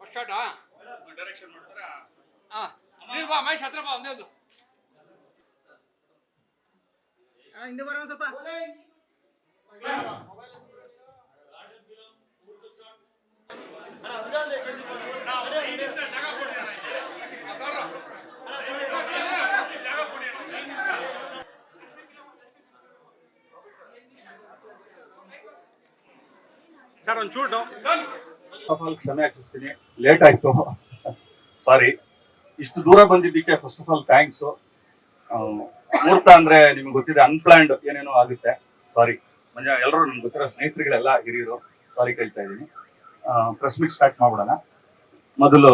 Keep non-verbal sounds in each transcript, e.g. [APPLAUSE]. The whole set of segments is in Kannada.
ಫಸ್ಟ್ ಶಾಟಾ ಡೈರೆಕ್ಷನ್ ಮಾಡ್ತಾರಾ ಹಾಂ ನೀನು ಬಾ ಮಹೇಶ್ ಹತ್ರ ಬಾ ಒಂದೇ ಒಂದು. ಹಿಂದೆ ಬರೋಣ ಸ್ವಲ್ಪ. ಸರ್ ಒಂದು ಚೂಟು ಆಫ್ ಆಲ್ ಕ್ಷಮೆ ಯಾಚಿಸ್ತೀನಿ. ಲೇಟ್ ಆಯ್ತು. ಸಾರಿ ಇಷ್ಟು ದೂರ ಬಂದಿದ್ದಕ್ಕೆ ಫಸ್ಟ್ ಆಫ್ ಆಲ್ ಥ್ಯಾಂಕ್ಸ್ ಮುಹೂರ್ತ ಅಂದ್ರೆ ನಿಮ್ಗೆ ಗೊತ್ತಿದೆ ಅನ್ಪ್ಲಾನ್ಡ್ ಏನೇನೋ ಆಗುತ್ತೆ. ಸಾರಿ ಮಂಜಾ ಎಲ್ಲರೂ ನಮ್ಗೆ ಗೊತ್ತಿರೋ ಸ್ನೇಹಿತರುಗಳೆಲ್ಲ ಹಿರಿಯರು ಸಾರಿ ಕೇಳ್ತಾ ಇದ್ದೀನಿ. ಪ್ರೆಸ್ ಮೀಟ್ ಸ್ಟಾರ್ಟ್ ಮಾಡ್ಬಿಡೋಣ. ಮೊದಲು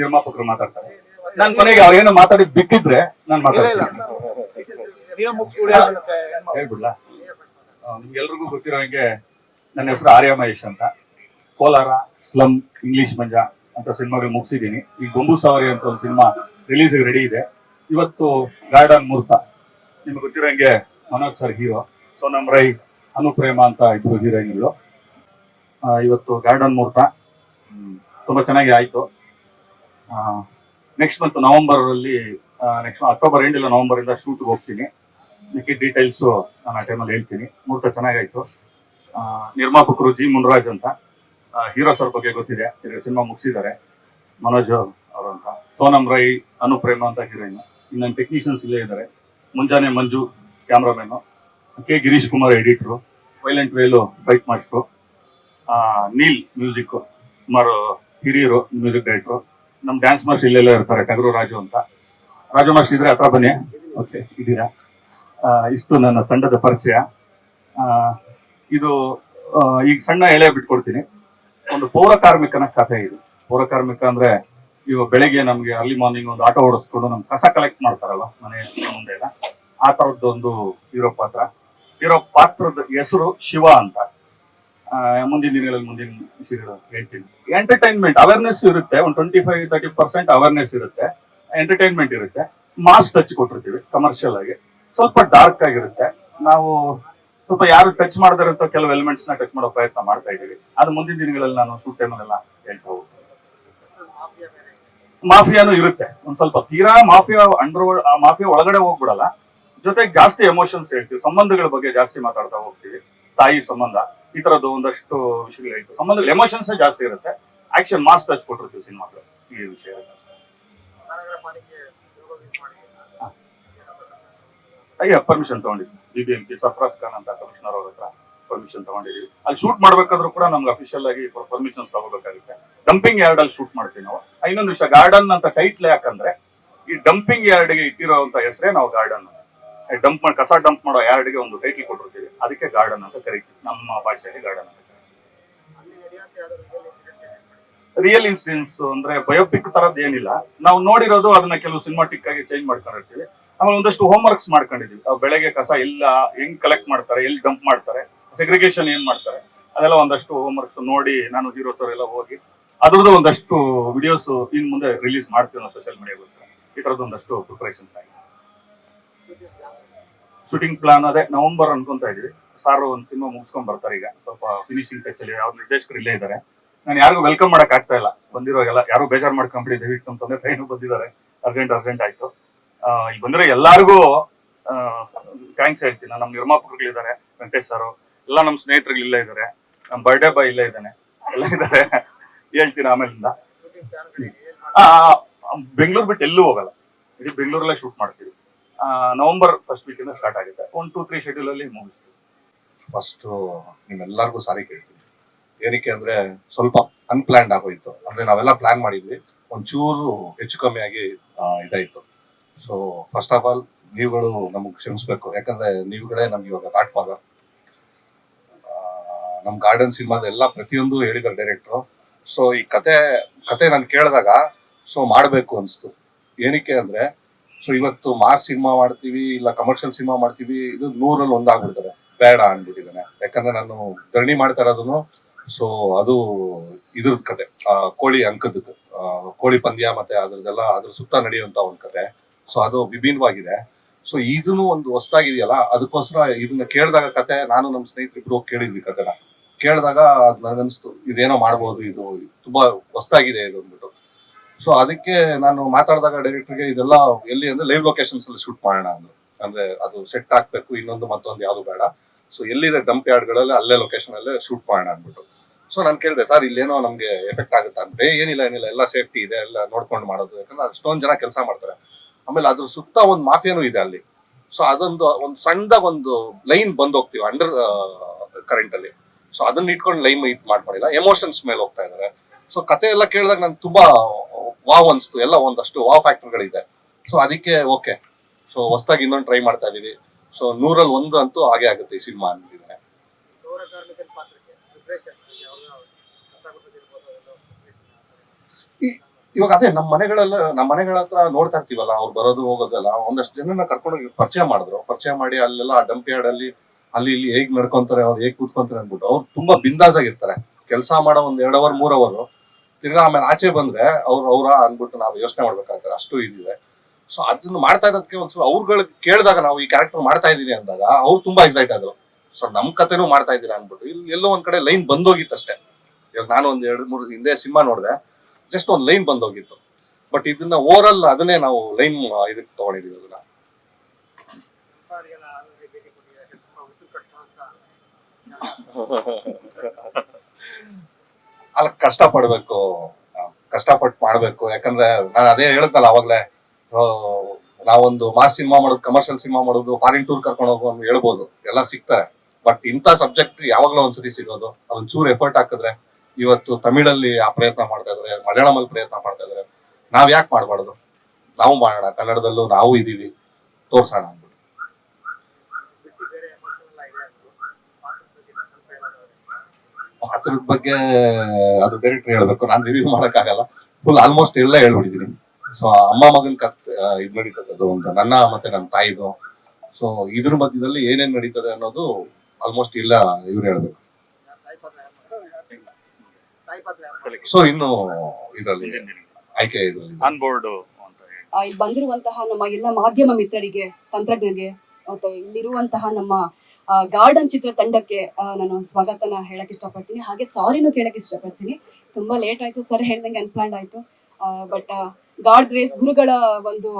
ನಿರ್ಮಾಪಕರು ಮಾತಾಡ್ತಾರೆ. ನಾನು ಕೊನೆಗೆ ಅವ್ರೇನೋ ಮಾತಾಡಿ ಬಿಟ್ಟಿದ್ರೆ ನಾನು ಮಾತಾಡ್ತೀನಿ. ಹೇಳ್ಬಿಡ್ಲಾ? ನಿಮ್ಗೆಲ್ರಿಗೂ ಗೊತ್ತಿರೋ ಹಾಗೆ ನನ್ನ ಹೆಸರು ಆರ್ಯ ಮಹೇಶ್ ಅಂತ. ಕೋಲಾರ ಸ್ಲಮ್ ಇಂಗ್ಲಿಷ್ ಮಂಜ ಅಂತ ಸಿನಿಮಾಗಳು ಮುಗಿಸಿದ್ದೀನಿ. ಈ ಗೊಂಬು ಸವಾರಿ ಅಂತ ಒಂದು ಸಿನಿಮಾ ರಿಲೀಸ್ ರೆಡಿ ಇದೆ. ಇವತ್ತು ಗಾರ್ಡನ್ ಮುಹೂರ್ತ. ನಿಮ್ಗೆ ಗೊತ್ತಿರೋಂಗೆ ಮನೋಜ್ ಸರ್ ಹೀರೋ ಸೋನಮ್ ರೈ ಅನುಪ್ರೇಮ ಅಂತ ಇಬ್ರು ಹೀರೋಯಿನ್ಗಳು. ಇವತ್ತು ಗಾರ್ಡನ್ ಮುಹೂರ್ತ. ತುಂಬಾ ಚೆನ್ನಾಗಿ ಆಯ್ತು. ನೆಕ್ಸ್ಟ್ ಮಂತ್ ನವೆಂಬರ್ ಅಲ್ಲಿ ನೆಕ್ಸ್ಟ್ ಅಕ್ಟೋಬರ್ ಎಂಡ್ ಇಲ್ಲ ನವೆಂಬರ್ ಇಂದ ಶೂಟ್ ಹೋಗ್ತೀನಿ. ಮಿಕ್ಕಿ ಡೀಟೇಲ್ಸ್ ನಾನು ಆ ಟೈಮಲ್ಲಿ ಹೇಳ್ತೀನಿ. ಮುಹೂರ್ತ ಚೆನ್ನಾಗಾಯ್ತು. ನಿರ್ಮಾಪಕರು ಜಿ ಮುನ್ರಾಜ್ ಅಂತ. ಹೀರೋ ಸರ್ ಬಗ್ಗೆ ಗೊತ್ತಿದೆ. ಸಿನಿಮಾ ಮುಗಿಸಿದ್ದಾರೆ. ಮನೋಜ್ ಅವರು ಅಂತ. ಸೋನಮ್ ರೈ ಅನುಪ್ರೇಮ ಅಂತ ಹೀರೋಯಿನ್. ಇನ್ನೊಂದು ಟೆಕ್ನಿಷಿಯನ್ಸ್ ಇಲ್ಲೇ ಇದ್ದಾರೆ. Munjane Manju cameraman K Girish Kumar editor. Violent Velu, fight master. Neel music ಸುಮಾರು ಹಿರಿಯರು, ಮ್ಯೂಸಿಕ್ ಡೈರೆಕ್ಟ್ರು. ನಮ್ಮ ಡ್ಯಾನ್ಸ್ ಮಾಸ್ಟರ್ ಇಲ್ಲೆಲ್ಲ ಇರ್ತಾರೆ ಟಗರು ರಾಜು ಅಂತ. ರಾಜು ಮಾಸ್ಟರ್ ಇದ್ರೆ ಹತ್ರ ಬನ್ನಿ. ಓಕೆ, ಇದ್ದೀರಾ? ಇಷ್ಟು ನನ್ನ ತಂಡದ ಪರಿಚಯ. ಇದು ಈಗ ಸಣ್ಣ ಎಳೆ ಬಿಟ್ಕೊಡ್ತೀನಿ. ಒಂದು ಪೌರ ಕಾರ್ಮಿಕನ ಕಥೆ ಇದು. ಪೌರ ಕಾರ್ಮಿಕ ಅಂದ್ರೆ ಇವಾಗ ಬೆಳಿಗ್ಗೆ ನಮ್ಗೆ ಅರ್ಲಿ ಮಾರ್ನಿಂಗ್ ಒಂದು ಆಟೋ ಓಡಿಸ್ಕೊಂಡು ನಮ್ ಕಸ ಕಲೆಕ್ಟ್ ಮಾಡ್ತಾರಲ್ಲ, ಮನೆ ಮುಂದೆ ಎಲ್ಲ. ಆ ತರದ್ದು ಒಂದು ಹೀರೋ ಪಾತ್ರ. ಇರೋ ಪಾತ್ರದ ಹೆಸರು ಶಿವ ಅಂತ. ಮುಂದಿನ ದಿನಗಳಲ್ಲಿ ಮುಂದಿನ ಹೇಳ್ತೀನಿ. ಎಂಟರ್ಟೈನ್ಮೆಂಟ್ ಅವೇರ್ನೆಸ್ ಇರುತ್ತೆ. ಒಂದು twenty five thirty percent awareness ಇರುತ್ತೆ. ಎಂಟರ್ಟೈನ್ಮೆಂಟ್ ಇರುತ್ತೆ. ಮಾಸ್ ಟಚ್ ಕೊಟ್ಟಿರ್ತೀವಿ ಕಮರ್ಷಿಯಲ್ ಆಗಿ. ಸ್ವಲ್ಪ ಡಾರ್ಕ್ ಆಗಿರುತ್ತೆ. ನಾವು ಸ್ವಲ್ಪ ಯಾರು ಟಚ್ ಮಾಡದಿರುತ್ತೋ ಕೆಲವು ಎಲಿಮೆಂಟ್ಸ್ನ ಟಚ್ ಮಾಡೋ ಪ್ರಯತ್ನ ಮಾಡ್ತಾ ಇದ್ದೀವಿ. ಅದು ಮುಂದಿನ ದಿನಗಳಲ್ಲಿ ನಾನು ಶೂಟ್ ಹೇಳ್ತಾ ಹೋಗ್ತೀನಿ. ಮಾಫಿಯಾನು ಇರುತ್ತೆ. ಒಂದ್ ಸ್ವಲ್ಪ ತೀರಾ ಮಾಫಿಯಾ ಅಂಡರ್ ಮಾಫಿಯಾ ಒಳಗಡೆ ಹೋಗ್ಬಿಡಲ್ಲ. ಜೊತೆಗೆ ಜಾಸ್ತಿ ಎಮೋಷನ್ಸ್ ಹೇಳ್ತೀವಿ. ಸಂಬಂಧಗಳ ಬಗ್ಗೆ ಜಾಸ್ತಿ ಮಾತಾಡ್ತಾ ಹೋಗ್ತೀವಿ. ತಾಯಿ ಸಂಬಂಧ, ಈ ತರದ್ದು ಒಂದಷ್ಟು ವಿಷಯಗಳು ಹೇಳ್ತೀವಿ. ಸಂಬಂಧಗಳು ಎಮೋಷನ್ಸ್ ಜಾಸ್ತಿ ಇರುತ್ತೆ. ಆಕ್ಷನ್ ಮಾಸ್ ಟಚ್ ಕೊಟ್ಟಿರ್ತೀವಿ ಸಿನಿಮಾಗಳು ಈ ವಿಷಯ ಅಯ್ಯ permission ತಗೊಂಡಿದ್ವಿ. B B M P Safraz Khan ಅಂತ ಕಮಿಷನರ್ ಅವ್ರ ಹತ್ರ ಪರ್ಮಿಷನ್ ತಗೊಂಡಿದೀವಿ. ಅಲ್ಲಿ ಶೂಟ್ ಮಾಡ್ಬೇಕಾದ್ರೂ ಕೂಡ ನಮ್ಗೆ ಅಫಿಷಿಯಲ್ ಆಗಿ ಪರ್ಮಿಷನ್ ತಗೋಬೇಕಾಗುತ್ತೆ. ಡಂಪಿಂಗ್ ಯಾರ್ಡ್ ಅಲ್ಲಿ ಶೂಟ್ ಮಾಡ್ತೀವಿ ನಾವು. ಇನ್ನೊಂದು ವಿಷಯ ಗಾರ್ಡನ್ ಅಂತ ಟೈಟ್ಲ್ ಯಾಕಂದ್ರೆ, ಈ ಡಂಪಿಂಗ್ ಯಾರ್ಡ್ಗೆ ಇಟ್ಟಿರೋಂತ ಹೆಸರೇ ನಾವು ಗಾರ್ಡನ್ ಡಂಪ್ ಮಾಡಿ ಕಸ ಡಂಪ್ ಮಾಡೋ ಯಾರ್ಡ್ಗೆ ಒಂದು ಟೈಟ್ಲ್ ಕೊಟ್ಟಿರ್ತೀವಿ. ಅದಕ್ಕೆ ಗಾರ್ಡನ್ ಅಂತ ಕರಿತೀವಿ. ನಮ್ಮ ಭಾಷೆಯಲ್ಲಿ ಗಾರ್ಡನ್ ಅಂತ ರಿಯಲ್ ಇನ್ಸಿಡೆನ್ಸ್ ಅಂದ್ರೆ ಬಯೋಪಿಕ್ ತರದ್ ಏನಿಲ್ಲ. ನಾವು ನೋಡಿರೋದು ಅದನ್ನ ಕೆಲವು ಸಿನಿಮಾಟಿಕ್ ಆಗಿ ಚೇಂಜ್ ಮಾಡ್ಕೊಂಡಿರ್ತೀವಿ. ಆಮೇಲೆ ಒಂದಷ್ಟು ಹೋಮ್ ವರ್ಕ್ಸ್ ಮಾಡ್ಕೊಂಡಿದೀವಿ ಬೆಳಗ್ಗೆ ಕಸ ಎಲ್ಲ ಹೆಂಗ್ ಕಲೆಕ್ಟ್ ಮಾಡ್ತಾರೆ, ಎಲ್ಲಿ ಡಂಪ್ ಮಾಡ್ತಾರೆ ಸೆಗ್ರಿಗೇಷನ್ ಏನ್ ಮಾಡ್ತಾರೆ, ಅದೆಲ್ಲ ಒಂದಷ್ಟು ಹೋಮ್ ವರ್ಕ್ಸ್ ನೋಡಿ ನಾನು ಜೀರೋ ಸರ್ ಎಲ್ಲ ಹೋಗಿ ಅದ್ರದ್ದು ಒಂದಷ್ಟು ವಿಡಿಯೋಸ್ ಇನ್ ಮುಂದೆ ರಿಲೀಸ್ ಮಾಡ್ತೀವಿ ನಾವು ಸೋಷಿಯಲ್ ಮೀಡಿಯಾಗೋಸ್ಕರ ಈ ತರದ್ದು ಒಂದಷ್ಟು ಪ್ರಿಪರೇಷನ್ಸ್ ಆಗಿದೆ ಶೂಟಿಂಗ್ ಪ್ಲಾನ್ ಅದೇ ನವೆಂಬರ್ ಅನ್ಕೊಂತ ಇದೀವಿ ಸಾರು ಒಂದು ಸಿನಿಮಾ ಮುಗಿಸ್ಕೊಂಡ್ ಬರ್ತಾರೆ ಈಗ. ಸ್ವಲ್ಪ ಫಿನಿಶಿಂಗ್ ಟಚ್ ಅಲ್ಲಿ ಅವ್ರ ನಿರ್ದೇಶಕರು ಇಲ್ಲೇ ಇದ್ದಾರೆ. ನಾನು ಯಾರಿಗೂ ವೆಲ್ಕಮ್ ಮಾಡಕ್ ಆಗ್ತಾ ಇಲ್ಲ. ಬಂದಿರೋಗೆಲ್ಲ ಯಾರು ಬೇಜಾರ್ ದಯವಿಟ್ಟು ಅಂತಂದ್ರೆ ಟ್ರೈನ್ ಬಂದಿದ್ದಾರೆ. ಅರ್ಜೆಂಟ್ ಅರ್ಜೆಂಟ್ ಆಯ್ತು. ಇಲ್ಲಿ ಬಂದ್ರೆ ಎಲ್ಲಾರ್ಗೂ ಥ್ಯಾಂಕ್ಸ್ ಹೇಳ್ತೀನಿ. ನಮ್ಮ ನಿರ್ಮಾಪಕರುಗಳಿದ್ದಾರೆ, ವೆಂಕಟೇಶ್ ಸರ್, ಎಲ್ಲ ನಮ್ಮ ಸ್ನೇಹಿತರುಗಳು ಇಲ್ಲೇ ಇದ್ದಾರೆ. ನಮ್ಮ ಬರ್ಡೇ ಬಾಯ್ ಇಲ್ಲೇ ಇದ್ದಾನೆ. ಎಲ್ಲ ಇದ್ದಾರೆ. ಹೇಳ್ತೀನಿ ಆಮೇಲಿಂದ. ಬೆಂಗಳೂರು ಬಿಟ್ಟು ಎಲ್ಲೂ ಹೋಗಲ್ಲ. ಇಡೀ ಬೆಂಗಳೂರಲ್ಲೇ ಶೂಟ್ ಮಾಡ್ತೀವಿ. ನವೆಂಬರ್ ಫಸ್ಟ್ ವೀಕಿಂದ ಸ್ಟಾರ್ಟ್ ಆಗುತ್ತೆ. ಒನ್ ಟೂ ತ್ರೀ ಶೆಡ್ಯೂಲ್ ಅಲ್ಲಿ ಮುಗಿಸ್ತೀವಿ. ಫಸ್ಟ್ ನಿಮ್ಮೆಲ್ಲರಿಗೂ ಸಾರಿ ಕೇಳ್ತೀನಿ. ಏನಕ್ಕೆ ಅಂದ್ರೆ, ಸ್ವಲ್ಪ ಅನ್ಪ್ಲಾನ್ಡ್ ಆಗೋಯ್ತು. ಅಂದ್ರೆ ನಾವೆಲ್ಲ ಪ್ಲಾನ್ ಮಾಡಿದ್ವಿ. ಒಂಚೂರು ಹೆಚ್ಚು ಕಮ್ಮಿ ಆಗಿ ಇದಾಯ್ತು. ಸೊ ಫಸ್ಟ್ ಆಫ್ ಆಲ್ ನೀವುಗಳು ನಮಗೆ ಕ್ಷಮಿಸ್ಬೇಕು. ಯಾಕಂದ್ರೆ ನೀವುಗಳೇ ನಮ್ಗೆ ಇವಾಗ ಗಾಡ್ ಫಾದರ್ ನಮ್ ಗಾರ್ಡನ್ ಸಿನಿಮಾದ ಎಲ್ಲ ಪ್ರತಿಯೊಂದು ಹೇಳಿದ್ದಾರೆ ಡೈರೆಕ್ಟ್ರು ಸೊ ಈ ಕತೆ ಕತೆ ನಾನು ಕೇಳಿದಾಗ ಸೊ ಮಾಡಬೇಕು ಅನಿಸ್ತು. ಏನಕ್ಕೆ ಅಂದ್ರೆ ಸೊ ಇವತ್ತು ಮಾಸ್ ಸಿನಿಮಾ ಮಾಡ್ತೀವಿ, ಇಲ್ಲ ಕಮರ್ಷಿಯಲ್ ಸಿನಿಮಾ ಮಾಡ್ತೀವಿ, ಇದು ನೂರಲ್ಲಿ ಒಂದಾಗ್ಬಿಡ್ತಾರೆ ಬೇಡ ಅನ್ಬಿಟ್ಟಿದ್ದಾನೆ. ಯಾಕಂದ್ರೆ ನಾನು ಧರಣಿ ಮಾಡ್ತಾ ಇರೋದನ್ನು ಸೊ ಅದು ಇದ್ರದ್ ಕತೆ. ಕೋಳಿ ಅಂಕದ ಕೋಳಿ ಪಂದ್ಯ ಮತ್ತೆ ಅದ್ರದ್ದೆಲ್ಲ, ಅದ್ರ ಸುತ್ತ ನಡೆಯುವಂತ ಒಂದ್ ಕತೆ. ಸೊ ಅದು ವಿಭಿನ್ನವಾಗಿದೆ. ಸೊ ಇದನ್ನು ಒಂದು ಹೊಸದಾಗಿದೆಯಲ್ಲ, ಅದಕ್ಕೋಸ್ಕರ ಇದನ್ನ ಕೇಳಿದಾಗ ಕತೆ, ನಾನು ನಮ್ಮ ಸ್ನೇಹಿತರಿಬ್ರು ಕೇಳಿದ್ವಿ ಕತೆನ. ಕೇಳಿದಾಗ ನನಗನ್ನಿಸ್ತು, ಇದೇನೋ ಮಾಡ್ಬೋದು, ಇದು ತುಂಬಾ ಹೊಸದಾಗಿದೆ ಇದು ಅಂದ್ಬಿಟ್ಟು. ಸೊ ಅದಕ್ಕೆ ನಾನು ಮಾತಾಡಿದಾಗ ಡೈರೆಕ್ಟರ್ಗೆ ಇದೆಲ್ಲ ಎಲ್ಲಿ ಅಂದ್ರೆ ಲೈವ್ ಲೊಕೇಶನ್ಸ್ ಅಲ್ಲಿ ಶೂಟ್ ಮಾಡೋಣ ಅಂದ್ರು. ಅಂದ್ರೆ ಅದು ಸೆಟ್ ಆಗ್ಬೇಕು, ಇನ್ನೊಂದು ಮತ್ತೊಂದು ಯಾವ್ದು ಬೇಡ. ಸೊ ಎಲ್ಲಿದೆ ಡಂಪ್ ಯಾರ್ಡ್ಗಳಲ್ಲಿ ಅಲ್ಲೇ ಲೊಕೇಶನ್ ಅಲ್ಲೇ ಶೂಟ್ ಮಾಡೋಣ ಅಂದ್ಬಿಟ್ಟು. ಸೊ ನಾನು ಕೇಳಿದೆ, ಸರ್, ಇಲ್ಲೇನೋ ನಮ್ಗೆ ಎಫೆಕ್ಟ್ ಆಗುತ್ತೆ? ಅಂದ್ರೆ ಏನಿಲ್ಲ ಏನಿಲ್ಲ, ಎಲ್ಲ ಸೇಫ್ಟಿ ಇದೆ, ಎಲ್ಲ ನೋಡ್ಕೊಂಡು ಮಾಡೋದು. ಯಾಕಂದ್ರೆ ಅಷ್ಟೊಂದು ಜನ ಕೆಲಸ ಮಾಡ್ತಾರೆ. ಆಮೇಲೆ ಅದ್ರ ಸುತ್ತ ಒಂದು ಮಾಫಿಯಾನು ಇದೆ ಅಲ್ಲಿ. ಸೊ ಅದೊಂದು, ಒಂದು ಸಣ್ಣದಾಗ ಒಂದು ಲೈನ್ ಬಂದ್ ಹೋಗ್ತೀವಿ ಅಂಡರ್ ಕರೆಂಟ್ ಅಲ್ಲಿ. ಸೊ ಅದನ್ನ ಇಟ್ಕೊಂಡು ಲೈನ್ ಇದು ಮಾಡ್ಕೊಂಡಿಲ್ಲ. ಎಮೋಷನ್ಸ್ ಮೇಲೆ ಹೋಗ್ತಾ ಇದಾರೆ. ಸೊ ಕತೆ ಎಲ್ಲ ಕೇಳಿದಾಗ ನಂಗೆ ತುಂಬಾ ವಾವ್ ಅನ್ಸ್ತು. ಎಲ್ಲ ಒಂದಷ್ಟು ವಾವ್ ಫ್ಯಾಕ್ಟರ್ಗಳಿದೆ. ಸೊ ಅದಕ್ಕೆ ಓಕೆ. ಸೊ ಹೊಸದಾಗಿ ಇನ್ನೊಂದು ಟ್ರೈ ಮಾಡ್ತಾ ಇದೀವಿ. ಸೊ ನೂರಲ್ಲಿ ಒಂದು ಅಂತೂ ಹಾಗೆ ಆಗುತ್ತೆ ಈ ಸಿನಿಮಾ ಇವಾಗ ಅದೇ ನಮ್ಮ ಮನೆಗಳೆಲ್ಲ ನಮ್ಮ ಮನೆಗಳ ಹತ್ರ ನೋಡ್ತಾ ಇರ್ತೀವಲ್ಲ, ಅವ್ರು ಬರೋದು, ಹೋಗೋದಲ್ಲ, ಒಂದಷ್ಟು ಜನನ ಕರ್ಕೊಂಡೋಗಿ ಪರಿಚಯ ಮಾಡಿದ್ರು. ಪರಿಚಯ ಮಾಡಿ ಅಲ್ಲೆಲ್ಲ ಡಂಪ್ ಯಾರ್ಡ್ ಅಲ್ಲಿ ಅಲ್ಲಿ ಇಲ್ಲಿ ಹೇಗ್ ನಡ್ಕೊಂತಾರೆ, ಅವ್ರು ಹೇಗ್ ಕೂತ್ಕೊಂತಾರೆ ಅಂದ್ಬಿಟ್ಟು ಅವ್ರು ತುಂಬಾ ಬಿಂದಾಸ್ ಆಗಿರ್ತಾರೆ ಕೆಲಸ ಮಾಡೋ ಒಂದ್ ಎರಡ್ ಅವರ್ ಮೂರ್ ಅವರ್ ತಿರ್ಗಾ ಆಮೇಲೆ ಆಚೆ ಬಂದ್ರೆ ಅವ್ರು, ಅವ್ರ ಅಂದ್ಬಿಟ್ಟು ನಾವು ಯೋಚನೆ ಮಾಡ್ಬೇಕಾಗ್ತಾರೆ ಅಷ್ಟು ಇದಿದೆ. ಸೊ ಅದನ್ನ ಮಾಡ್ತಾ ಇರೋದಕ್ಕೆ ಒಂದ್ಸಲ ಅವ್ರುಗಳು ಕೇಳಿದಾಗ ನಾವು ಈ ಕ್ಯಾರೆಕ್ಟರ್ ಮಾಡ್ತಾ ಇದೀನಿ ಅಂದಾಗ ಅವ್ರು ತುಂಬಾ ಎಕ್ಸೈಟ್ ಆದ್ರು. ಸೊ ನಮ್ ಕತೆನೂ ಮಾಡ್ತಾ ಇದ್ದೀರಾ ಅನ್ಬಿಟ್ಟು ಇಲ್ಲಿ ಎಲ್ಲೋ ಒಂದ್ ಕಡೆ ಲೈನ್ ಬಂದೋಗಿತ್ತಷ್ಟೇ. ಇವಾಗ ನಾನು ಒಂದ್ ಎರಡು, ಮೂರು ಹಿಂದೆ ಸಿನಿಮಾ ನೋಡಿದೆ. ಜಸ್ಟ್ ಒಂದು ಲೈನ್ ಬಂದೋಗಿತ್ತು. ಬಟ್ ಇದನ್ನ ಓವರ್ ಅದನ್ನೇ ನಾವು ಲೈನ್ ಇದಕ್ಕೆ ತಗೊಂಡಿದೀವಿ ಅದನ್ನ. [LAUGHS] ಅಲ್ಲ ಕಷ್ಟ ಪಡ್ಬೇಕು ಕಷ್ಟಪಟ್ಟು ಮಾಡ್ಬೇಕು. ಯಾಕಂದ್ರೆ ನಾನು ಅದೇ ಹೇಳ್ತಲ್ಲ ಅವಾಗ್ಲೇ ನಾವೊಂದು ಮಾಸ್ ಸಿನಿಮಾ ಮಾಡೋದು ಕಮರ್ಷಿಯಲ್ ಸಿನಿಮಾ ಮಾಡೋದು ಫಾರಿನ್ ಟೂರ್ ಕರ್ಕೊಂಡು ಅಂತ ಹೇಳ್ಬೋದು. ಎಲ್ಲ ಸಿಗ್ತಾರೆ ಬಟ್ ಇಂಥ ಸಬ್ಜೆಕ್ಟ್ ಯಾವಾಗ್ಲೂ ಒಂದ್ಸತಿ ಸಿಗೋದು. ಅದೊಂದ್ ಚೂರು ಎಫರ್ಟ್ ಹಾಕಿದ್ರೆ ಇವತ್ತು ತಮಿಳಲ್ಲಿ ಆ ಪ್ರಯತ್ನ ಮಾಡ್ತಾ ಇದಾರೆ, ಮಲಯಾಳಮಲ್ಲಿ ಪ್ರಯತ್ನ ಮಾಡ್ತಾ ಇದ್ರೆ. ನಾವ್ ಯಾಕೆ ಮಾಡ್ಬಾರ್ದು? ನಾವು ಮಾಡೋಣ, ಕನ್ನಡದಲ್ಲೂ ನಾವು ಇದೀವಿ. ತೋರ್ಸೋಣ ಅದ್ರ ಬಗ್ಗೆ ಅದು ಡೈರೆಕ್ಟ್ ಹೇಳ್ಬೇಕು, ನಾನು ರಿವ್ಯೂ ಮಾಡಕ್ಕಾಗಲ್ಲ. ಫುಲ್ ಆಲ್ಮೋಸ್ಟ್ ಎಲ್ಲ ಹೇಳ್ಬಿಟ್ಟಿದೀನಿ. ಸೊ ಅಮ್ಮ ಮಗನ್ ಕತ್ ಇದ್ ನಡೀತದೆ ಅದು ಅಂತ ನನ್ನ ಮತ್ತೆ ನನ್ನ ತಾಯಿದು. ಸೊ ಇದ್ರ ಮಧ್ಯದಲ್ಲಿ ಏನೇನ್ ನಡೀತದೆ ಅನ್ನೋದು ಆಲ್ಮೋಸ್ಟ್ ಇಲ್ಲ ಇವ್ರು ಹೇಳ್ಬೇಕು ತಾಯಿ ಪಾತ್ರ ಯಾರು ಮಾಡ್ತಾರೆ? ತಾಯಿ ಪಾತ್ರ ಯಾರು ಮಾಡ್ತಾರೆ? ಸೊ ಇನ್ನು ಇದರಲ್ಲಿ ಆಯ್ಕೆ ಇದರಲ್ಲಿ ಆನ್ ಬೋರ್ಡ್ ಅಂತ ಹೇಳಿ. ಆ, ಇಲ್ಲಿ ಬಂದಿರುವಂತಹ ನಮ್ಮ ಎಲ್ಲ ಮಾಧ್ಯಮ ಮಿತ್ರರಿಗೆ ತಂತ್ರಜ್ಞರಿಗೆ ಮತ್ತೆ ಇಲ್ಲಿರುವಂತಹ ನಮ್ಮ ಗಾರ್ಡನ್ ಚಿತ್ರ ತಂಡಕ್ಕೆ ಆ, ನಾನು ಸ್ವಾಗತನ ಹೇಳಕ್ ಇಷ್ಟಪಡ್ತೀನಿ. ಹಾಗೆ ಸಾರಿನೂ ಕೇಳಕ್ ಇಷ್ಟಪಡ್ತೀನಿ. ತುಂಬಾ ಲೇಟ್ ಆಯ್ತು ಸರ್ ಹೇಳ್ದಂಗೆ ಅನ್ಪ್ಲಾನ್ಡ್ ಆಯ್ತು. ಬಟ್ ಗಾಡ್ ಗ್ರೇಸ್ ಗುರುಗಳ ಒಂದು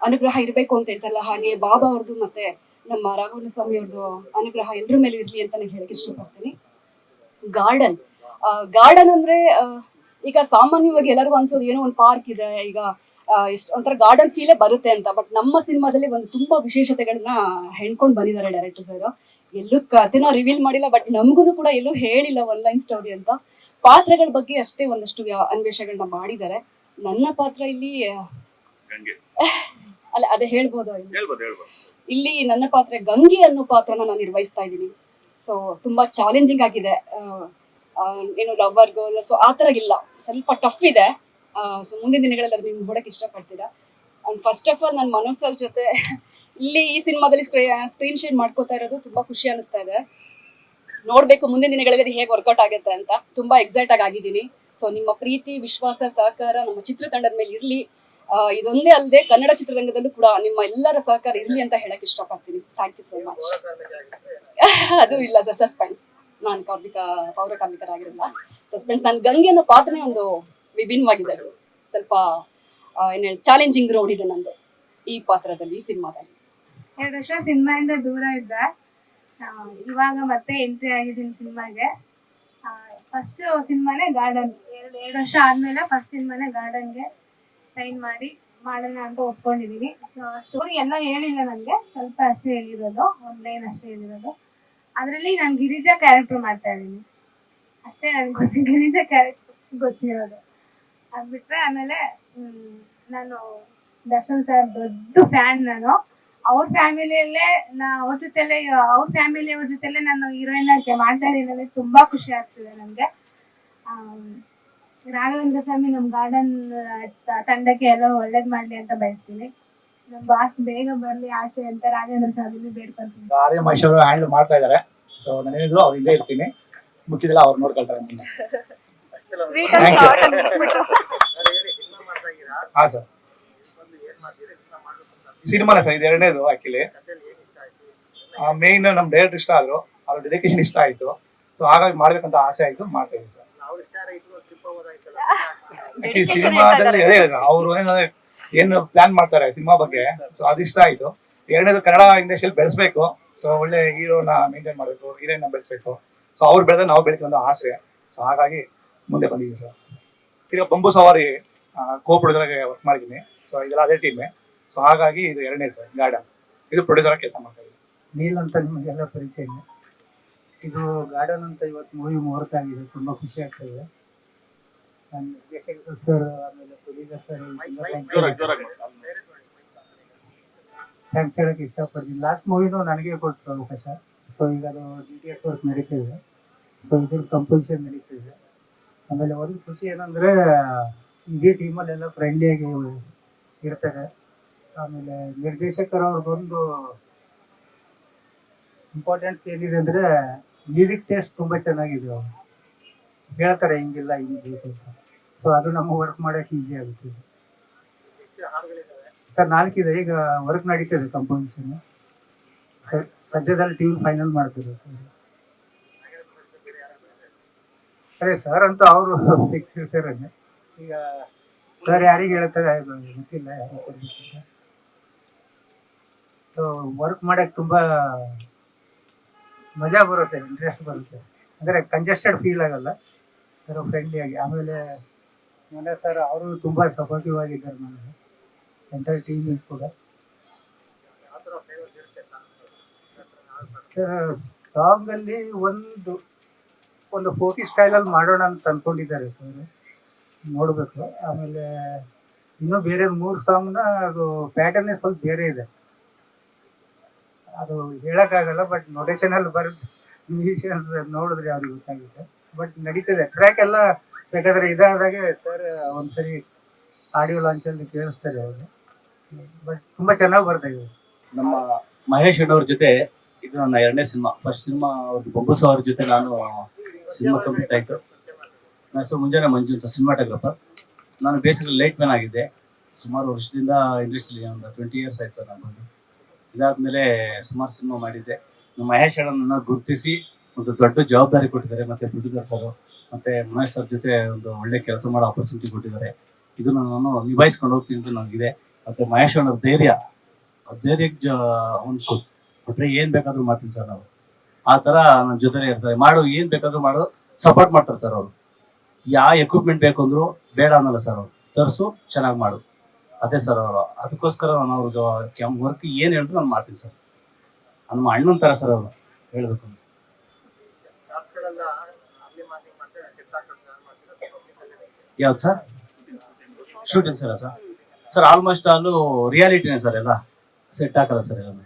ಅನುಗ್ರಹ ಇರಬೇಕು ಅಂತ ಹೇಳ್ತಾರಲ್ಲ ಹಾಗೆ ಬಾಬಾ ಅವ್ರದ್ದು ಮತ್ತೆ ನಮ್ಮ ರಾಘವೇಂದ್ರ ಸ್ವಾಮಿ ಅವ್ರದ್ದು ಅನುಗ್ರಹ ಎಲ್ಲರ ಮೇಲೆ ಇರ್ಲಿ ಅಂತ ನಾನು ಹೇಳಕ್ ಇಷ್ಟಪಡ್ತೀನಿ. ಗಾರ್ಡನ್ ಗಾರ್ಡನ್ ಅಂದ್ರೆ ಈಗ ಸಾಮಾನ್ಯವಾಗಿ ಎಲ್ಲರಿಗೂ ಅನ್ಸೋದು ಏನೋ ಒಂದು ಪಾರ್ಕ್ ಇದೆ ಈಗ ಎಷ್ಟು ಒಂಥರ ಗಾರ್ಡನ್ ಫೀಲೇ ಬರುತ್ತೆ ಅಂತ. ಬಟ್ ನಮ್ಮ ಸಿನಿಮಾದಲ್ಲಿ ಒಂದು ತುಂಬಾ ವಿಶೇಷತೆಗಳನ್ನ ಹೆಣ್ಕೊಂಡು ಬಂದಿದ್ದಾರೆ ಡೈರೆಕ್ಟರ್ ಸರ್ ಎಲ್ಲೂ ಕಥೆನ ರಿವೀಲ್ ಮಾಡಿಲ್ಲ ಬಟ್ ನಮಗೂ ಕೂಡ ಎಲ್ಲೂ ಹೇಳಿಲ್ಲ ಒನ್ ಲೈನ್ ಸ್ಟೋರಿ ಅಂತ. ಪಾತ್ರಗಳ ಬಗ್ಗೆ ಅಷ್ಟೇ ಒಂದಷ್ಟು ಅನ್ವೇಷಗಳನ್ನ ಮಾಡಿದ್ದಾರೆ. ನನ್ನ ಪಾತ್ರ ಇಲ್ಲಿ [LAUGHS] ಅಲ್ಲ ಅದೇ ಹೇಳ್ಬೋದು ಇಲ್ಲಿ. ನನ್ನ ಪಾತ್ರ ಗಂಗೆ ಅನ್ನೋ ಪಾತ್ರನ ನಾನು ನಿರ್ವಹಿಸ್ತಾ ಇದ್ದೀನಿ. ಸೊ ತುಂಬಾ ಚಾಲೆಂಜಿಂಗ್ ಆಗಿದೆ. ಏನು ಲವರ್ ಗರ್ಲ್ ಸೊ ಆ ತರ ಇಲ್ಲ. ಸ್ವಲ್ಪ ಟಫ್ ಇದೆ. ಸೊ ಮುಂದಿನ ದಿನಗಳಲ್ಲಿ ಅದು ನಿಮ್ಗೆ ನೋಡಕ್ ಇಷ್ಟಪಡ್ತೀರಾ? ಅಂಡ್ ಫಸ್ಟ್ ಆಫ್ ಆಲ್ ನಾನು ಮನೋಜ್ ಸರ್ ಜೊತೆ ಇಲ್ಲಿ ಈ ಸಿನಿಮಾದಲ್ಲಿ ಸ್ಕ್ರೀನ್ ಶೇರ್ ಮಾಡ್ಕೋತಾ ಇರೋದು ತುಂಬಾ ಖುಷಿ ಅನಿಸ್ತಾ ಇದೆ. ನೋಡ್ಬೇಕು ಮುಂದಿನ ದಿನಗಳಲ್ಲಿ ಅದು ಹೇಗೆ ವರ್ಕೌಟ್ ಆಗುತ್ತೆ ಅಂತ. ತುಂಬಾ ಎಕ್ಸೈಟ್ ಆಗಿ ಆಗಿದ್ದೀನಿ. ಸೊ ನಿಮ್ಮ ಪ್ರೀತಿ ವಿಶ್ವಾಸ ಸಹಕಾರ ನಮ್ಮ ಚಿತ್ರತಂಡದ ಮೇಲೆ ಇರ್ಲಿ. ಇದೊಂದೇ ಅಲ್ಲದೆ ಕನ್ನಡ ಚಿತ್ರರಂಗದಲ್ಲೂ ಕೂಡ ನಿಮ್ಮ ಎಲ್ಲರ ಸಹಕಾರ ಇರ್ಲಿ ಅಂತ ಹೇಳಕ್ ಇಷ್ಟಪಡ್ತೀನಿ. ಥ್ಯಾಂಕ್ ಯು ಸೋ ಮಚ್ ಅದು ಇಲ್ಲ ಸರ್ ಸಸ್ಪೆನ್ಸ್ ನಾನು ಕಾರ್ಮಿಕ ಪೌರ ಕಾರ್ಮಿಕರಾಗಿರಲ್ಲ ಸಸ್ಪೆನ್ಸ್ ನನ್ನ ಗಂಗೆ ಅನ್ನೋ ಪಾತ್ರನೇ ಒಂದು ವಿಭಿನ್ನವಾಗಿದೆ ಸರ್ ಸ್ವಲ್ಪ ಏನು ಚಾಲೆಂಜಿಂಗ್ ರೋಡ್ ಇದೆ ನಂದು ಈ ಪಾತ್ರದಲ್ಲಿ, ಈ ಸಿನಿಮಾದಲ್ಲಿ. ಎರಡು ವರ್ಷ ಸಿನಿಮಾಯಿಂದ ದೂರ ಇದ್ದೆ. ಇವಾಗ ಮತ್ತೆ ಎಂಟ್ರಿ ಆಗಿದ್ದೀನಿ ಸಿನಿಮಾಗೆ. ಫಸ್ಟ್ ಸಿನಿಮಾನೇ ಗಾರ್ಡನ್ ಎರಡು ಎರಡು ವರ್ಷ ಆದ್ಮೇಲೆ ಫಸ್ಟ್ ಸಿನಿಮಾನೇ ಗಾರ್ಡನ್ಗೆ ಸೈನ್ ಮಾಡಿ ಮಾಡೋಣ ಅಂತ ಒಪ್ಕೊಂಡಿದೀನಿ ಸ್ಟೋರಿ ಎಲ್ಲ ಹೇಳಿಲ್ಲ ನನಗೆ ಸ್ವಲ್ಪ ಅಷ್ಟೇ ಹೇಳಿರೋದು ಒಂದ್ ಲೈನ್ ಅಷ್ಟೇ ಹೇಳಿರೋದು. ಅದರಲ್ಲಿ ನಾನು ಗಿರಿಜಾ ಕ್ಯಾರೆಕ್ಟರ್ ಮಾಡ್ತಾ ಇದ್ದೀನಿ. ಅಷ್ಟೇ ನನಗೆ ಗೊತ್ತ ಗಿರಿಜಾ ಕ್ಯಾರೆಕ್ಟರ್ ಗೊತ್ತಿರೋದು. ಅದ್ ಬಿಟ್ರೆ ಆಮೇಲೆ ನಾನು ದರ್ಶನ್ ಸರ್ ದೊಡ್ಡ ಫ್ಯಾನ್ ನಾನು. ಅವ್ರ ಫ್ಯಾಮಿಲಿಯಲ್ಲೇ ನಾ ಅವ್ರ ಜೊತೆಲೆ ಅವ್ರ ಫ್ಯಾಮಿಲಿ ಅವ್ರ ಜೊತೆಲೆ ನಾನು ಹೀರೋಯಿನ್ ಆಗಿ ಮಾಡ್ತಾ ಇದ್ದೀನಿ ಅಂದ್ರೆ ತುಂಬಾ ಖುಷಿ ಆಗ್ತಿದೆ ನನಗೆ ರಾಘವೇಂದ್ರ ಸ್ವಾಮಿ ನಮ್ ಗಾರ್ಡನ್ ತಂಡಕ್ಕೆ ಎಲ್ಲ ಒಳ್ಳೇದ್ ಮಾಡ್ಲಿ ಅಂತ ಬಯಸ್ತೀನಿ. ನಮ್ ಬಾಸ್ ಬೇಗ ಬರ್ಲಿ ಆಚೆ ಅಂತ ರಾಜೇಂದ್ರ ಸ್ವಾಮಿನ ಬೇಡ್ಕೊಂತೀನಿ ಆರ್ಯ ಮೈಸೂರು ಹ್ಯಾಂಡಲ್ ಮಾಡ್ತಾ ಇದ್ದಾರೆ. ಸೊ ನಾನು ಹೇಳಿದ್ರು ಅವ್ರ ಹಿಂದೆ ಇರ್ತೀನಿ. ಮುಖ್ಯದಲ್ಲ ಅವ್ರು ನೋಡ್ಕೊಳ್ತಾರೆ ಮುಂದೆ ಸ್ವೀಟ್ Thank ಶಾರ್ಟ್ ಮಾಡ್ತಾ ಇದ್ದೀರಾ ಹಾ ಸರ್ ಸಿನಿಮಾನೇ ಸರ್ ಇದು ಎರಡನೇದು ಆಕ್ಚುಲಿ ಮೇನ್ ನಮ್ ಡೈರೆಕ್ಟ್ ಇಷ್ಟ ಆದ್ರು. ಅವ್ರ ಡೆಡಿಕೇಶನ್ ಇಷ್ಟ ಆಯ್ತು. ಸೊ ಹಾಗಾಗಿ ಮಾಡ್ಬೇಕಂತ ಆಸೆ ಆಯ್ತು ಮಾಡ್ತಾ ಇದ್ದೀವಿ ಸರ್ ಇದ್ರು ಆಕ್ಚುಲಿ ಸಿನಿಮಾದಲ್ಲಿ ಅದೇ ಅವರು ಏನು ಪ್ಲಾನ್ ಮಾಡ್ತಾರೆ ಸಿನಿಮಾ ಬಗ್ಗೆ? ಸೊ ಅದಿಷ್ಟ ಆಯ್ತು. ಎರಡನೇದು ಕನ್ನಡ ಇಂಡಸ್ಟ್ರಿಯಲ್ಲಿ ಬೆಳೆಸಬೇಕು. ಸೊ ಒಳ್ಳೆ ಹೀರೋನ ಮೇಂಟೈನ್ ಮಾಡಬೇಕು ಹೀರೋನ ಬೆಳೆಸ್ಬೇಕು. ಸೊ ಅವ್ರು ಬೆಳೆದ್ರೆ ನಾವು ಬೆಳಿತೀವಿ ಅನ್ನೋ ಆಸೆ. ಸೊ ಹಾಗಾಗಿ ಮುಂದೆ ಬಂದಿದ್ದೀವಿ ಸರ್. ಈಗ ಬಂಬು ಸವಾರಿ ಕೋ ವರ್ಕ್ ಮಾಡಿದ್ದೀನಿ ಸೊ ಇದೆಲ್ಲ ಅದೇ ಟೀಮೆ ಸೊ ಹಾಗಾಗಿ ಇದು ಎರಡನೇ ಸರ್ ಗಾರ್ಡನ್ ಇದು ಪ್ರೊಡ್ಯೂಸರ್ ಕೆಲಸ ಮಾಡ್ತಾ ನೀಲ್ ಅಂತ ನಿಮಗೆಲ್ಲ ಇದೆ ಇದು ಗಾರ್ಡನ್ ಅಂತ ಇವತ್ತು ಮೂವಿ ಮುಹೂರ್ತ ಆಗಿದೆ. ತುಂಬಾ ಖುಷಿ ಆಗ್ತದೆ ಸರ್, ಆಮೇಲೆ ಥ್ಯಾಂಕ್ಸ್ ಹೇಳಕ್ ಇಷ್ಟಪಡ್ತೀನಿ. ಲಾಸ್ಟ್ ಮೂವಿದು ನನಗೆ ಕೊಟ್ಟರು ಅವಕಾಶ. ಸೊ ಈಗ ಅದು ಡಿ ಟಿ ಎಸ್ ವರ್ಕ್ ನಡೀತಿದೆ ಸೊ ಇದ್ರ ಕಂಪೋಸಿಷನ್ ನಡೀತಿದೆ ಆಮೇಲೆ ಒಂದು ಖುಷಿ ಏನಂದ್ರೆ ಇಡೀ ಟೀಮಲ್ಲೆಲ್ಲ ಫ್ರೆಂಡ್ಲಿಯಾಗಿ ಇರ್ತಾರೆ. ಆಮೇಲೆ ನಿರ್ದೇಶಕರು ಅವ್ರು ಬಂದು ಇಂಪಾರ್ಟೆನ್ಸ್ ಏನಿದೆ ಅಂದ್ರೆ ಮ್ಯೂಸಿಕ್ ಟೇಸ್ಟ್ ತುಂಬಾ ಚೆನ್ನಾಗಿದೆ ಅವ್ರು. ಹೇಳ್ತಾರೆ ಹಿಂಗಿಲ್ಲ ಹಿಂಗ್ ಸೊ ಅದು ನಮ್ಮ ವರ್ಕ್ ಮಾಡೋಕೆ ಈಸಿ ಆಗುತ್ತೆ. ಸರ್ ನಾಲ್ಕಿದೆ. ಈಗ ವರ್ಕ್ ನಡೀತದೆ ಕಂಪೋಸಿಷನ್ ಸದ್ಯದಲ್ಲಿ ಟೀಮ್ ಫೈನಲ್ ಮಾಡ್ತಿದ್ರು ಸರ್. ಅದೇ ಸರ್ ಅಂತ ಅವರು ಫಿಕ್ಸ್ ಇರ್ತಾರೆ. ಈಗ ಸರ್ ಯಾರಿಗೆ ಹೇಳ್ತಾರೆ ಗೊತ್ತಿಲ್ಲ ಸೊ ವರ್ಕ್ ಮಾಡಕ್ ತುಂಬಾ ಮಜಾ ಬರುತ್ತೆ ಇಂಟ್ರೆಸ್ಟ್ ಬರುತ್ತೆ. ಅಂದರೆ ಕಂಜೆಸ್ಟೆಡ್ ಫೀಲ್ ಆಗಲ್ಲ. ಫ್ರೆಂಡ್ಲಿ ಆಗಿ ಆಮೇಲೆ ಮನೆ ಸರ್, ಅವರು ತುಂಬಾ ಸಪೋರ್ಟಿವ್ ಆಗಿದ್ದಾರೆ ನನಗೆ ಎಂಟರ್ ಟೀಮ್ ಕೂಡ. ಸಾಂಗ್ ಅಲ್ಲಿ ಒಂದು ಒಂದು ಫೋಕಿ ಸ್ಟೈಲ್ ಅಲ್ಲಿ ಮಾಡೋಣ ಅಂತ ಅನ್ಕೊಂಡಿದ್ದಾರೆ ಸರ್ ನೋಡ್ಬೇಕು. ಆಮೇಲೆ ಇನ್ನೂ ಬೇರೆ ಮೂರು ಸಾಂಗ್ನ ಅದು ಪ್ಯಾಟರ್ನ್ ಸ್ವಲ್ಪ ಬೇರೆ ಇದೆ. ಅದು ಹೇಳಕ್ಕಾಗಲ್ಲ ಬಟ್ ನೋಟೇಶನ್ ಅಲ್ಲಿ ಬರುತ್ತೆ. ಮ್ಯೂಸಿಷಿಯನ್ಸ್ ನೋಡಿದ್ರೆ ಅವ್ರಿಗೆ ಗೊತ್ತಾಗುತ್ತೆ. ಬಟ್ ನಡೀತಿದೆ. ಟ್ರ್ಯಾಕ್ ಎಲ್ಲ ಬೇಕಾದ್ರೆ ಇದಾದಾಗೆ ಸರ್ ಒಂದ್ಸರಿ ಆಡಿಯೋ ಲಾಂಚ್ ಅಲ್ಲಿ ಕೇಳಿಸ್ತಾರೆ ಅವರು. ಬಟ್ ತುಂಬಾ ಚೆನ್ನಾಗಿ ಬರ್ತಾ ನಮ್ಮ ಮಹೇಶ್ ಅಣ್ಣವ್ರ ಜೊತೆ ಇದು ನನ್ನ ಎರಡನೇ ಸಿನಿಮಾ. ಫಸ್ಟ್ ಸಿನಿಮಾ ಅವ್ರದ್ದು ಬೊಬ್ಬಸ ಅವ್ರ ಜೊತೆ ನಾನು ಸಿನಿಮಾ ಕಂಪ್ಲೀಟ್ ಆಯ್ತು. ನನ್ನ ಹೆಸರು ಮುಂಜಾನೆ ಮಂಜು ಅಂತ ಸಿನಿಮಾಟೋಗ್ರಾಫರ್. ನಾನು ಬೇಸಿಕಲಿ ಲೈಟ್ ಮ್ಯಾನ್ ಆಗಿದ್ದೆ. ಸುಮಾರು ವರ್ಷದಿಂದ ಇಂಡಸ್ಟ್ರಿಲಿ ಒಂದು ಟ್ವೆಂಟಿ ಇಯರ್ಸ್ ಆಯ್ತು ಸರ್ ನಾನು ಬಂದು ಇದಾದ್ಮೇಲೆ ಸುಮಾರು ಸಿನಿಮಾ ಮಾಡಿದ್ದೆ. ನಮ್ಮ ಮಹೇಶ್ ಅಣ್ಣನ ಗುರುತಿಸಿ ಒಂದು ದೊಡ್ಡ ಜವಾಬ್ದಾರಿ ಕೊಟ್ಟಿದ್ದಾರೆ ಮತ್ತೆ ಪ್ರೊಡ್ಯೂಸರ್ ಸರ್ ಮತ್ತೆ ಮಹೇಶ್ ಸರ್ ಜೊತೆ ಒಂದು ಒಳ್ಳೆ ಕೆಲಸ ಮಾಡೋ ಆಪರ್ಚುನಿಟಿ ಕೊಟ್ಟಿದ್ದಾರೆ. ಇದನ್ನ ನಾನು ನಿಭಾಯಿಸ್ಕೊಂಡು ಹೋಗ್ತೀನಿ ಅಂತ ನನಗಿದೆ. ಮತ್ತೆ ಮಹೇಶ್ ಅವನ ಧೈರ್ಯ ಧೈರ್ಯಕ್ಕೆ ಅವ್ನು ಕೊಟ್ರೆ ಏನ್ ಬೇಕಾದ್ರೂ ಮಾಡ್ತೀನಿ ಸರ್ ನಾವು ಆ ತರ ನನ್ನ ಜೊತೆನೆ ಇರ್ತಾರೆ. ಮಾಡು, ಏನ್ ಬೇಕಾದ್ರೂ ಮಾಡು ಸಪೋರ್ಟ್ ಮಾಡ್ತಾರೆ ಸರ್ ಅವರು. ಯಾವ ಎಕ್ವಿಪ್ಮೆಂಟ್ ಬೇಕು ಅಂದ್ರು ಬೇಡ ಅನ್ನಲ್ಲ ಸರ್ ಅವರು. ತರಿಸು, ಚೆನ್ನಾಗಿ ಮಾಡು. ಅದೇ ಸರ್ ಅವರು. ಅದಕ್ಕೋಸ್ಕರ ನಾನು ಅವ್ರಿಗೆ ವರ್ಕ್ ಏನ್ ಹೇಳಿದ್ರು ನಾನು ಮಾಡ್ತೀನಿ ಸರ್. ನಮ್ಮ ಅಣ್ಣನ ತರ ಸರ್ ಅವರು. ಹೇಳ್ಬೇಕು. ಯಾವ್ದು sir? Shooting sir sir? Sir almost ಅಲ್ಲೂ ರಿಯಾಲಿಟಿನೇ ಸರ್ ಎಲ್ಲ. ಸೆಟ್ ಹಾಕಲ್ಲ ಸರ್ ಎಲ್ಲ.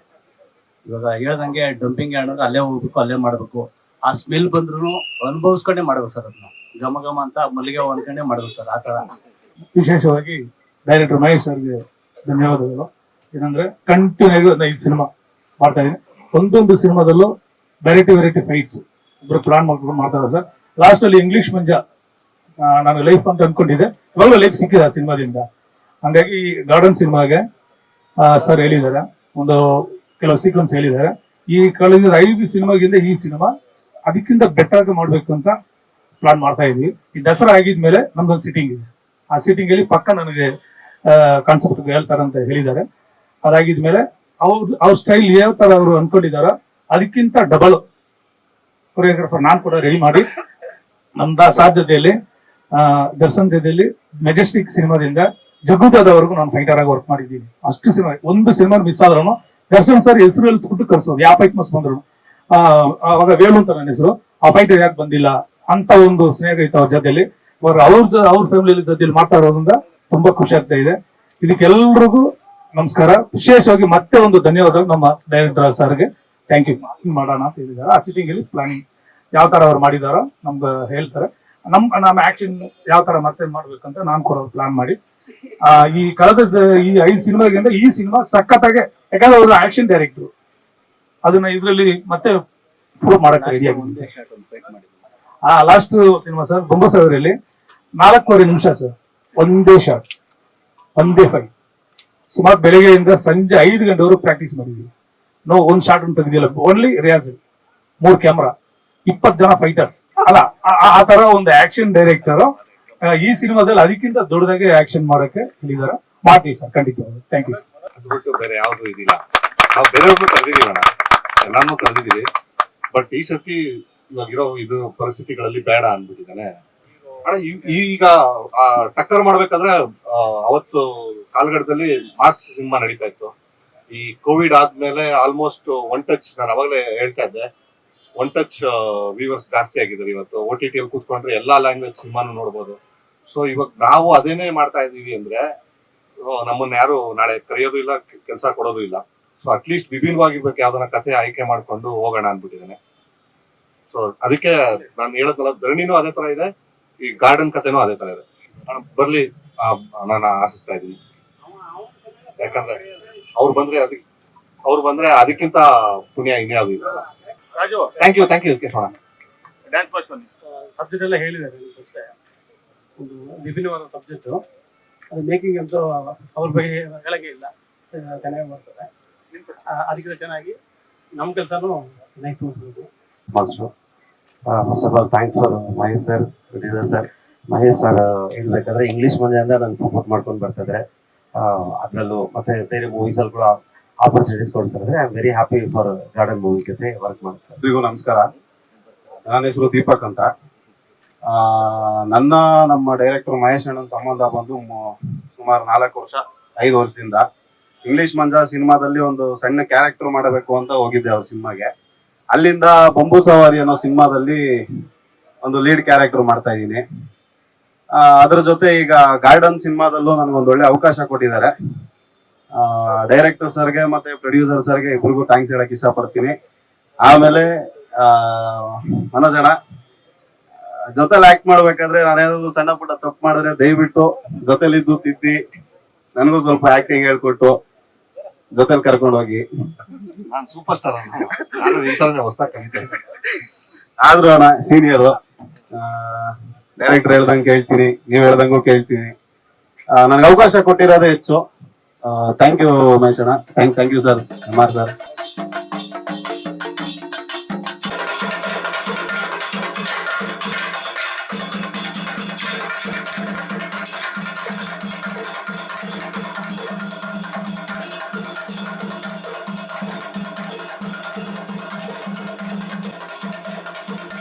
ಇವಾಗ ಹೇಳ್ದಂಗೆ ಡಂಪಿಂಗ್ ಅಂದ್ರೆ ಅಲ್ಲೇ ಹೋಗ್ಬೇಕು, ಅಲ್ಲೇ ಮಾಡ್ಬೇಕು. ಆ ಸ್ಮೆಲ್ ಬಂದ್ರು ಅನುಭವಿಸ್ಕೊಂಡೇ ಮಾಡ್ಬೇಕು ಸರ್ ಅದನ್ನ. ಘಮ ಘಮ ಅಂತ ಮಲ್ಲಿಗೆ ಅನ್ಕೊಂಡೇ ಮಾಡ್ಬೇಕು ಸರ್, ಆ ತರ ವಿಶೇಷವಾಗಿ ಡೈರೆಕ್ಟರ್ ಮಹೇಶ್ ಸರ್ಗೆ ಧನ್ಯವಾದಗಳು. ಏನಂದ್ರೆ ಕಂಟಿನ್ಯೂ ಆಗಿ ಐದು ಸಿನಿಮಾ ಮಾಡ್ತಾ ಇದ್ದೀನಿ. ಒಂದೊಂದು ಸಿನಿಮಾದಲ್ಲೂ ವೆರೈಟಿ ವೆರೈಟಿ ಫೈಟ್ಸ್ ಒಬ್ರು ಪ್ಲಾನ್ ಮಾಡ್ಕೊಂಡು ಮಾಡ್ತಾರೆ ಸರ್. ಲಾಸ್ಟ್ ಅಲ್ಲಿ ಇಂಗ್ಲಿಷ್ ಮಂಜ ನಾನು ಲೈಫ್ ಅಂತ ಅನ್ಕೊಂಡಿದ್ದೆ. ಇವಾಗ ಲೈಫ್ ಸಿಕ್ಕಿದೆ ಆ ಸಿನಿಮಾದಿಂದ. ಹಂಗಾಗಿ ಗಾರ್ಡನ್ ಸಿನಿಮಾಗೆ ಸರ್ ಹೇಳಿದ್ದಾರೆ. ಒಂದು ಕೆಲವು ಸೀಕ್ವೆನ್ಸ್ ಹೇಳಿದ್ದಾರೆ. ಈ ಕಳೆದ ಐದು ಸಿನಿಮಾಗಿಂದ ಈ ಸಿನಿಮಾ ಅದಕ್ಕಿಂತ ಬೆಟರ್ ಆಗಿ ಮಾಡ್ಬೇಕು ಅಂತ ಪ್ಲಾನ್ ಮಾಡ್ತಾ ಇದೀವಿ. ಈ ದಸರಾ ಆಗಿದ್ಮೇಲೆ ನಮ್ದೊಂದು ಸಿಟ್ಟಿಂಗ್ ಇದೆ. ಆ ಸಿಟ್ಟಿಂಗ್ ಅಲ್ಲಿ ಪಕ್ಕ ನನಗೆ ಕಾನ್ಸೆಪ್ಟ್ ಹೇಳ್ತಾರ ಅಂತ ಹೇಳಿದ್ದಾರೆ. ಅದಾಗಿದ್ಮೇಲೆ ಅವ್ರ ಅವ್ರ ಸ್ಟೈಲ್ ಯಾವ ತರ ಅವರು ಅನ್ಕೊಂಡಿದಾರ ಅದಕ್ಕಿಂತ ಡಬಲ್ ಕೊರಿಯೋಗ್ರಾಫರ್ ನಾನು ಕೂಡ ರೆಡಿ ಮಾಡಿ. ನಮ್ದ ಸಾಧ್ಯತೆಯಲ್ಲಿ ದರ್ಶನ್ ಜೊತೆಯಲ್ಲಿ ಮೆಜೆಸ್ಟಿಕ್ ಸಿನಿಮಾದಿಂದ ಜಗ್ಗುದಾದವರೆಗೂ ನಾನು ಫೈಟರ್ ಆಗಿ ವರ್ಕ್ ಮಾಡಿದ್ದೀನಿ. ಅಷ್ಟು ಸಿನಿಮಾ, ಒಂದು ಸಿನಿಮಾ ಮಿಸ್ ಆದ್ರೂ ದರ್ಶನ್ ಸರ್ ಹೆಸರು ಎಲ್ಸ್ಬಿಟ್ಟು ಕರ್ಸೋದು. ಯಾವ ಫೈಟ್ ಮಸ್ ಬಂದ್ರು ಅವಾಗ ವೇಲು ಅಂತ ನನ್ನ ಹೆಸರು, ಆ ಫೈಟ್ ಯಾಕೆ ಬಂದಿಲ್ಲ ಅಂತ ಒಂದು ಸ್ನೇಹ ಇತ್ತು ಅವ್ರ ಜೊತೆಲಿ. ಅವ್ರ ಅವ್ರ ಅವ್ರ ಫ್ಯಾಮಿಲಿ ಜೊತೆಲಿ ಮಾತಾಡೋದ್ರಿಂದ ತುಂಬಾ ಖುಷಿ ಆಗ್ತಾ ಇದೆ. ಇದಕ್ಕೆಲ್ರಿಗೂ ನಮಸ್ಕಾರ. ವಿಶೇಷವಾಗಿ ಮತ್ತೆ ಒಂದು ಧನ್ಯವಾದ ನಮ್ಮ ಡೈರೆಕ್ಟರ್ ಸರ್ಗೆ ಥ್ಯಾಂಕ್ ಯು ಮಾಡೋಣ ಅಂತ ಹೇಳಿದ್ದಾರೆ. ಆ ಸಿಟಿಂಗ್ ಅಲ್ಲಿ ಪ್ಲಾನಿಂಗ್ ಯಾವ ತರ ಅವ್ರು ಮಾಡಿದಾರೋ ನಮ್ಗೆ ಹೇಳ್ತಾರೆ. ನಮ್ ನಮ್ಮ ಆಕ್ಷನ್ ಯಾವ ತರ ಮತ್ತೆ ಮಾಡ್ಬೇಕಂತ ನಾನು ಕೂಡ ಪ್ಲಾನ್ ಮಾಡಿ. ಆ, ಈ ಕಳೆದ ಈ ಐದು ಸಿನಿಮಾಗಿಂದ ಈ ಸಿನಿಮಾ ಸಖತ್ತಾಗೆ ಯಾಕಂದ್ರೆ ಅವರು ಆಕ್ಷನ್ ಡೈರೆಕ್ಟ್ರು ಅದನ್ನ ಇದ್ರಲ್ಲಿ ಮತ್ತೆ ಪ್ರೂವ್ ಮಾಡಕ್ ರೆಡಿ ಆಗಿದೆ ಆ ಲಾಸ್ಟ್ ಸಿನಿಮಾ ಸರ್ ಬೊಂಬ ಸಾವಿರಲ್ಲಿ ನಾಲ್ಕೂವರೆ ನಿಮಿಷ ಸರ್ ಒಂದೇ ಶಾಟ್ ಒಂದೇ ಫೈ ಸುಮಾರು ಬೆಳಗ್ಗೆಯಿಂದ ಸಂಜೆ ಐದು ಗಂಟೆವರೆಗೂ ಪ್ರಾಕ್ಟೀಸ್ ಮಾಡಿದ್ವಿ. ನಾವು ಒಂದ್ ಶಾಟ್ ತೆಗ್ದಿಲ್ಲ ಓನ್ಲಿ ರಿಯಾಜ್ ಮೂರ್ ಕ್ಯಾಮ್ರಾ ಇಪ್ಪತ್ ಜನ ಫೈಟರ್ಸ್ ಅಲ್ಲ, ಆ- ತರ ಒಂದು ಆಕ್ಷನ್ ಡೈರೆಕ್ಟರ್ ಈ ಸಿನಿಮಾದಲ್ಲಿ ಅದಕ್ಕಿಂತ ದೊಡ್ಡದಾಗಿ ಆಕ್ಷನ್ ಮಾಡಕ್ಕೆ ಹೇಳಿದಾರ ಮಾಡ್ತೀವಿ ಸರ್ ಖಂಡಿತ ಥ್ಯಾಂಕ್ ಯು ಸರ್ ಬೇರೆ ಯಾವ್ದು ಇದಿಲ್ಲ. ನಾವು ಬೇರೆಯವ್ರನ್ನೂ ಕರೆದಿದ್ದೀವಿ ಅಣ್ಣ. ಎಲ್ಲಾನು ಕರೆದಿದ್ದೀವಿ. ಬಟ್ ಈ ಸತಿ ಇವಾಗಿರೋ ಇದು ಪರಿಸ್ಥಿತಿಗಳಲ್ಲಿ ಬೇಡ ಅಂದ್ಬಿಟ್ಟಿದ್ದಾನೆ. ಅಣ್ಣ ಈಗ ಟಕ್ಕರ್ ಮಾಡ್ಬೇಕಂದ್ರೆ ಅವತ್ತು ಕಾಲ್ಗಡದಲ್ಲಿ ಮಾಸ್ ಸಿನಿಮಾ ನಡೀತಾ ಇತ್ತು. ಈ ಕೋವಿಡ್ ಆದ್ಮೇಲೆ ಆಲ್ಮೋಸ್ಟ್ ಒನ್ ಟಚ್ ನಾನು ಅವಾಗಲೇ ಹೇಳ್ತಾ ಇದ್ದೆ. ಒನ್ ಟಚ್ ವ್ಯೂವರ್ಸ್ ಜಾಸ್ತಿ ಆಗಿದ್ದಾರೆ ಇವತ್ತು. ಓ ಟಿ ಟಿಯಲ್ಲಿ ಕೂತ್ಕೊಂಡ್ರೆ ಎಲ್ಲಾ ಲ್ಯಾಂಗ್ವೇಜ್ ಸಿನಿಮಾನು ನೋಡ್ಬೋದು. ಸೊ ಇವಾಗ ನಾವು ಅದೇನೇ ಮಾಡ್ತಾ ಇದೀವಿ ಅಂದ್ರೆ ನಮ್ಮನ್ನ ಯಾರು ನಾಳೆ ಕರೆಯೋದು ಇಲ್ಲ ಕೆಲಸ ಕೊಡೋದು ಇಲ್ಲ. ಸೊ ಅಟ್ಲೀಸ್ಟ್ ವಿಭಿನ್ನವಾಗಿರ್ಬೇಕು ಯಾವ್ದನ್ನ ಕಥೆ ಆಯ್ಕೆ ಮಾಡ್ಕೊಂಡು ಹೋಗೋಣ ಅನ್ಬಿಟ್ಟಿದ್ದೇನೆ ಸೊ ಅದಕ್ಕೆ ನಾನು ಹೇಳೋದಲ್ಲ ಧರಣಿನೂ ಅದೇ ತರ ಇದೆ, ಈ ಗಾರ್ಡನ್ ಕಥೆನೂ ಅದೇ ತರ ಇದೆ. ಬರ್ಲಿ ನಾನು ಆಶಿಸ್ತಾ ಇದ್ದೀನಿ. ಯಾಕಂದ್ರೆ, ಅವ್ರು ಬಂದ್ರೆ ಅದಕ್ಕೆ ಅವ್ರು ಬಂದ್ರೆ ಅದಕ್ಕಿಂತ ಪುಣ್ಯ ಇನ್ಯಾವುದು ಇಲ್ಲ. Raju. Thank you thank you ಕೇಶೋಣ dance ಮಾಡ್ಕೊಂಡು ಸಬ್ಜೆಕ್ಟ್ ಎಲ್ಲ ಹೇಳಿದ್ದಾರೆ ಅಷ್ಟೇ ಒಂದು ವಿಭಿನ್ನವಾದ ಸಬ್ಜೆಕ್ಟ್ ಅದು ಮೇಕಿಂಗ್ ಅಂತೂ ಅವ್ರ ಬಗ್ಗೆ ಹೇಳಂಗೆ ಇಲ್ಲ. ಚೆನ್ನಾಗಿ ಮಾಡ್ತಾರೆ. ಅದಕ್ಕಿಂತ ಚೆನ್ನಾಗಿ ನಮ್ಮ ಕೆಲಸನೂ ಚೆನ್ನಾಗಿ ತೋರಿಸ್ಬೇಕು master first of all thanks for Mahesh sir producer sir Mahesh sir ಹೇಳ್ಬೇಕಾದ್ರೆ ಇಂಗ್ಲಿಷ್ ಮಂಜೆಯಿಂದ ನಂಗೆ ಸಪೋರ್ಟ್ ಮಾಡ್ಕೊಂಡು ಬರ್ತಿದ್ರೆ. ಅದರಲ್ಲೂ ಮತ್ತೆ ಬೇರೆ ಮೂವೀಸ್ ಅಲ್ಲಿ ಕೂಡ ಆಪರ್ಚುನಿಟೀಸ್ ಕೊಡ್ತಾರೆ I am very happy for garden movie ಜೊತೆ ವರ್ಕ್ ಮಾಡ್ತಾರೆ ನಮಸ್ಕಾರ. ನನ್ನ ಹೆಸರು ದೀಪಕ್ ಅಂತ. ನನ್ನ ನಮ್ಮ ಡೈರೆಕ್ಟರ್ ಮಹೇಶ್ ಅಣ್ಣನ ಸಂಬಂಧ ಬಂದು ಸುಮಾರು ನಾಲ್ಕು ವರ್ಷ, ಐದು ವರ್ಷದಿಂದ ಇಂಗ್ಲಿಷ್ ಮಂಜ ಸಿನಿಮಾದಲ್ಲಿ ಒಂದು ಸಣ್ಣ ಕ್ಯಾರೆಕ್ಟರ್ ಮಾಡಬೇಕು ಅಂತ ಹೋಗಿದ್ದೆ ಅವ್ರ ಸಿನಿಮಾಗೆ. ಅಲ್ಲಿಂದ ಬೊಂಬು ಸವಾರಿ ಅನ್ನೋ ಸಿನಿಮಾದಲ್ಲಿ ಒಂದು ಲೀಡ್ ಕ್ಯಾರೆಕ್ಟರ್ ಮಾಡ್ತಾ ಇದ್ದೀನಿ. ಅದ್ರ ಜೊತೆ ಈಗ ಗಾರ್ಡನ್ ಸಿನಿಮಾದಲ್ಲೂ ನನಗೊಂದು ಒಳ್ಳೆ ಅವಕಾಶ ಕೊಟ್ಟಿದ್ದಾರೆ. ಡೈರೆಕ್ಟರ್ ಸರ್ಗೆ ಮತ್ತೆ ಪ್ರೊಡ್ಯೂಸರ್ ಸರ್ಗೆ ಇಬ್ಬರಿಗೂ ಥ್ಯಾಂಕ್ಸ್ ಹೇಳಕ್ ಇಷ್ಟಪಡ್ತೀನಿ. ಆಮೇಲೆ ಆ, ಮನೋಜ್ ಅಣ್ಣ ಜೊತೆಲಿ ಆಕ್ಟ್ ಮಾಡ್ಬೇಕಾದ್ರೆ ನಾನೇನಾದ್ರು ಸಣ್ಣ ಪುಟ್ಟ ತಪ್ಪು ಮಾಡಿದ್ರೆ ದಯವಿಟ್ಟು ಜೊತೆಲಿದ್ದು ತಿದ್ದಿ. ನನಗೂ ಸ್ವಲ್ಪ ಆಕ್ಟಿಂಗ್ ಹೇಳ್ಕೊಟ್ಟು ಜೊತೆಲಿ ಕರ್ಕೊಂಡು ಹೋಗಿ. ನಾನು ಸೂಪರ್ ಸ್ಟಾರ್ ಆದ್ರೂ ಅಣ್ಣ ಸೀನಿಯರ್ ಡೈರೆಕ್ಟರ್ ಹೇಳ್ದಂಗೆ ಕೇಳ್ತೀನಿ ನೀವ್ ಹೇಳ್ದಂಗೂ ಕೇಳ್ತೀನಿ. ನನಗೆ ಅವಕಾಶ ಕೊಟ್ಟಿರೋದೇ ಹೆಚ್ಚು. ಥ್ಯಾಂಕ್ ಯು ಮಹೇಶ್ ಅಣ್ಣ thank thank you sir M R sir